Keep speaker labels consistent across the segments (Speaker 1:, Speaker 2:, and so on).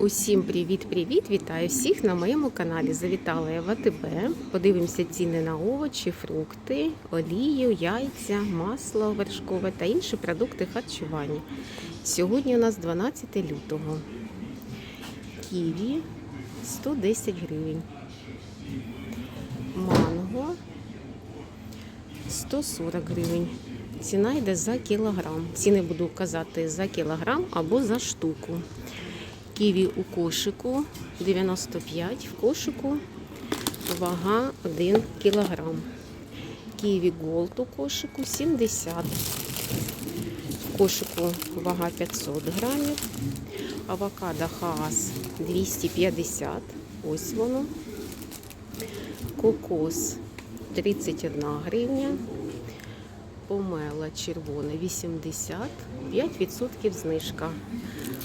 Speaker 1: Усім привіт-привіт! Вітаю всіх на моєму каналі. Завітала я в АТБ. Подивимося ціни на овочі, фрукти, олію, яйця, масло вершкове та інші продукти харчування. Сьогодні у нас 12 лютого. Ківі 110 гривень. Манго 140 гривень. Ціна йде за кілограм. Ціни буду казати за кілограм або за штуку. Ківі у кошику 95, в кошику вага 1 кілограм. Ківі Голд у кошику 70. В кошику вага 500 грамів. Авокадо Хаас 250. Ось воно. Кокос 31 гривня. Помела червоне 80, 5% знижка.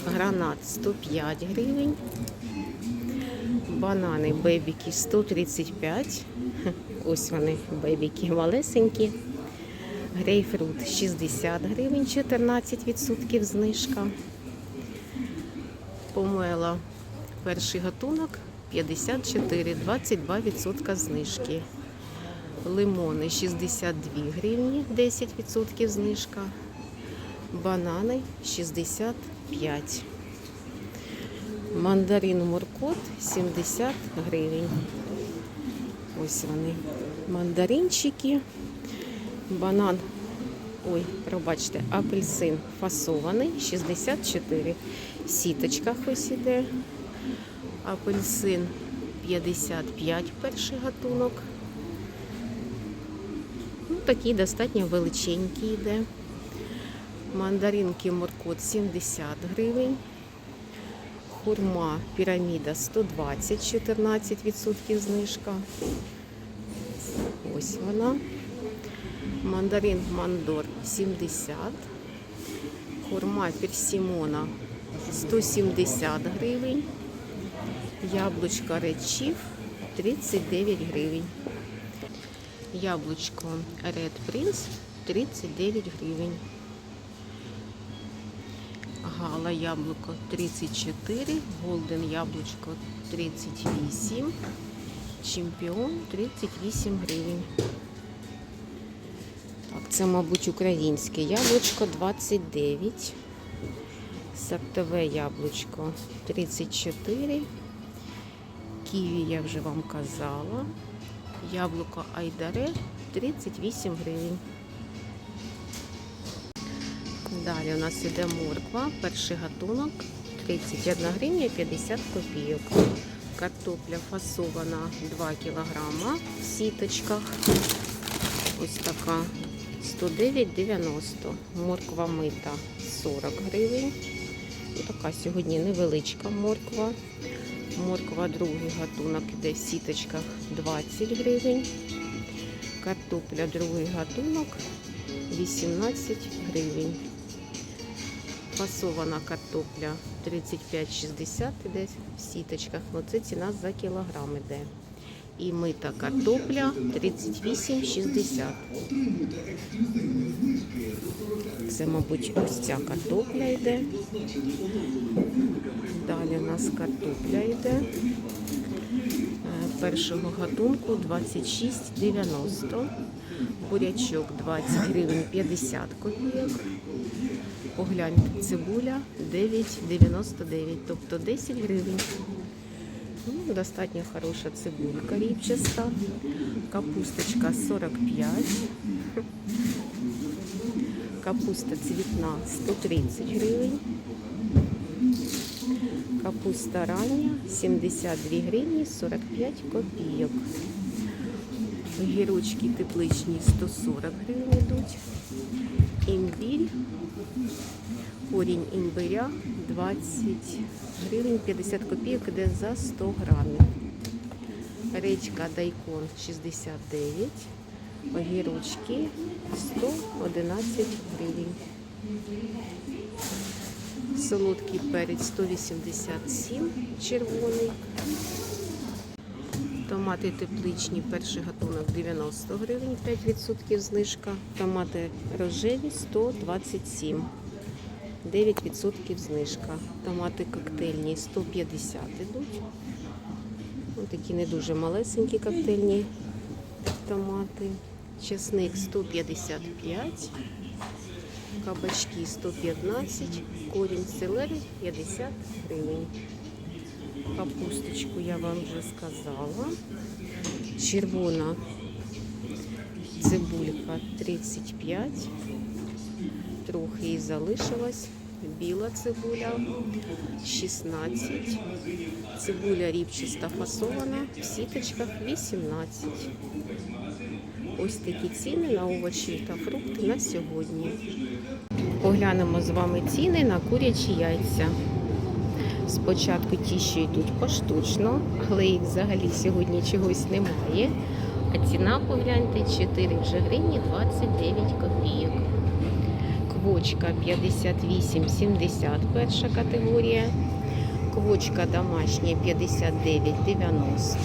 Speaker 1: Гранат 105 гривень. Банани бебіки 135. Ось вони бебіки малесенькі. Грейпфрут 60 гривень, 14% знижка. Помела перший гатунок 54, 22% знижки. Лимони 62 гривні, 10% знижка. Банани 65. Мандарин моркот 70 гривень. Ось вони. Мандаринчики. Банан. Ой, пробачте, апельсин фасований 64. В сіточках ось іде. Апельсин 55 перший гатунок. Такий достатньо величенький йде. Мандаринки моркот 70 гривень. Хурма піраміда 120, 14% знижка. Ось вона. Мандарин мандор 70. Хурма персимона 170 гривень. Яблучко речів 39 гривень. Яблучко Red Prince 39 гривень. Гала яблуко 34, Голден яблучко 38, Чемпіон 38 гривень. Так, це, мабуть, українське яблучко 29. Сортове яблучко 34. Ківі я вже вам казала. Яблуко Айдаре 38 гривень. Далі у нас іде морква, перший гатунок 31 гривня 50 копійок. Картопля фасована 2 кілограма в сіточках. Ось така 109,90. Морква мита 40 гривень. Ось така сьогодні невеличка морква. Морква другий гатунок іде в сіточках 20 гривень. Картопля другий гатунок 18 гривень. Фасована картопля 35,60 іде в сіточках. Ну, це ціна за кілограм іде. І мита картопля 38,60. Це, мабуть, ось ця картопля йде. Далі у нас картопля йде. Е, Першого гатунку 26,90. Бурячок 20 гривень 50 копійок. Погляньте, цибуля 9,99, тобто 10 гривень. Ну, достатньо хороша цибулька ріпчаста. Капусточка 45. Капуста цвітна 130 гривень. Капуста рання 72 гривні 45 копійок. Гірочки тепличні 140 гривень йдуть. Імбірь. Корінь імбиря 20 гривень 50 копійок іде за 100 грамів. Речка дайкон 69. Огірочки 111 гривень. Солодкий перець 187 червоний. Томати тепличні, перший гатунок 90 гривень, 5% знижка. Томати рожеві 127. 9% знижка. Томати коктейльні 150 ідуть. Ось такі не дуже малесенькі коктейльні томати. Чесник 155, кабачки 115, корінь селери 50 гривень. Капусточку я вам вже сказала. Червона цибулька 35. Трохи і залишилась. Біла цибуля 16. Цибуля ріпчаста фасована в сіточках 18. Ось такі ціни на овочі та фрукти на сьогодні. Поглянемо з вами ціни на курячі яйця. Спочатку ті, що йдуть поштучно, але їх взагалі сьогодні чогось немає. А ціна, погляньте, 4 вже гривні 29 копійок. Квочка 58,70 перша категорія. Квочка домашня 59,90.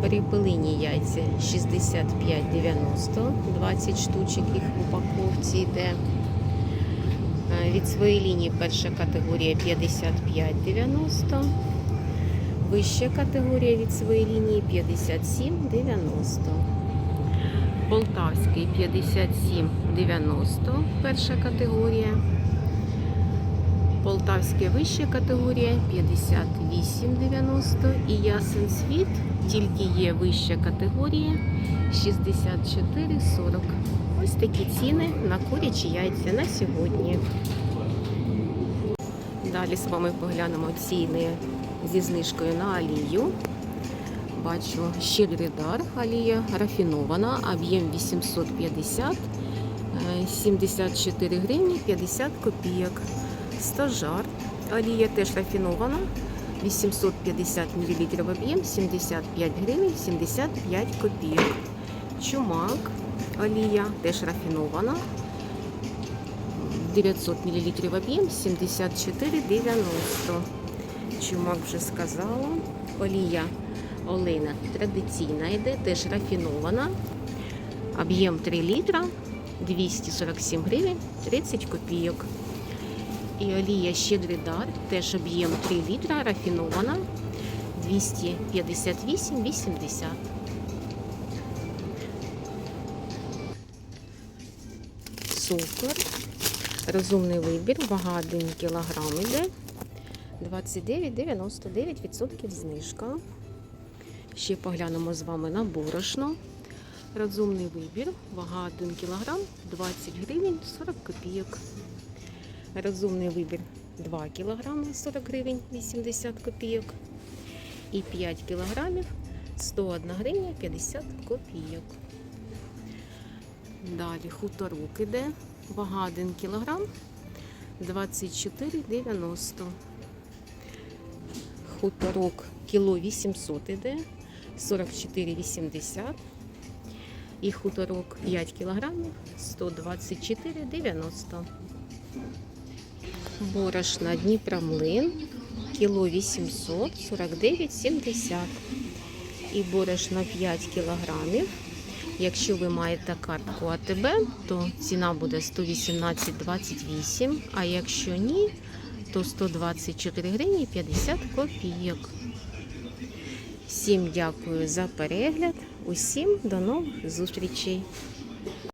Speaker 1: Перепелині яйця 65,90. 20 штучок їх в упаковці йде. Е, Від своєї лінії перша категорія 55,90. Вища категорія від своєї лінії 57,90. Полтавський 57,90 перша категорія. Полтавська вища категорія 58,90 і ясен світ тільки є вища категорія 64,40. Ось такі ціни на курячі яйця на сьогодні. Далі з вами поглянемо ціни зі знижкою на олію. Бачу щедрий дар рафінована, об'єм 850, е, 74 гривні 50 копійок. Стажар олія теж рафінована, 850 мл об'єм, 75 гривень 75 копійок. Чумак олія теж рафінована, 900 мл об'єм, 74,90. Чумак вже сказала. Олія олейна традиційна йде, теж рафінована. Об'єм 3 літра, 247 гривень, 30 копійок. І олія щедрий дар, теж об'єм 3 літра, рафінована, 258,80. Цукор. Розумний вибір, вага 1 кг йде. 29,99% знижка. Ще поглянемо з вами на борошно. Розумний вибір, вага 1 кг, 20 гривень 40 копійок. Розумний вибір 2 кг 40 гривень 80 копійок. І 5 кг 101 гривня 50 копійок. Далі хуторок іде, вага 1 кг 24,90. Хуторок кіло 800 іде, 44,80. І хуторок 5 кілограмів 124,90. Борошна Дніпромлин кіло 800, 49,70. І борошна 5 кілограмів. Якщо ви маєте картку АТБ, то ціна буде 118,28, а якщо ні, то 124 гривні 50 копійок. Всім дякую за перегляд. Усім до нових зустрічей.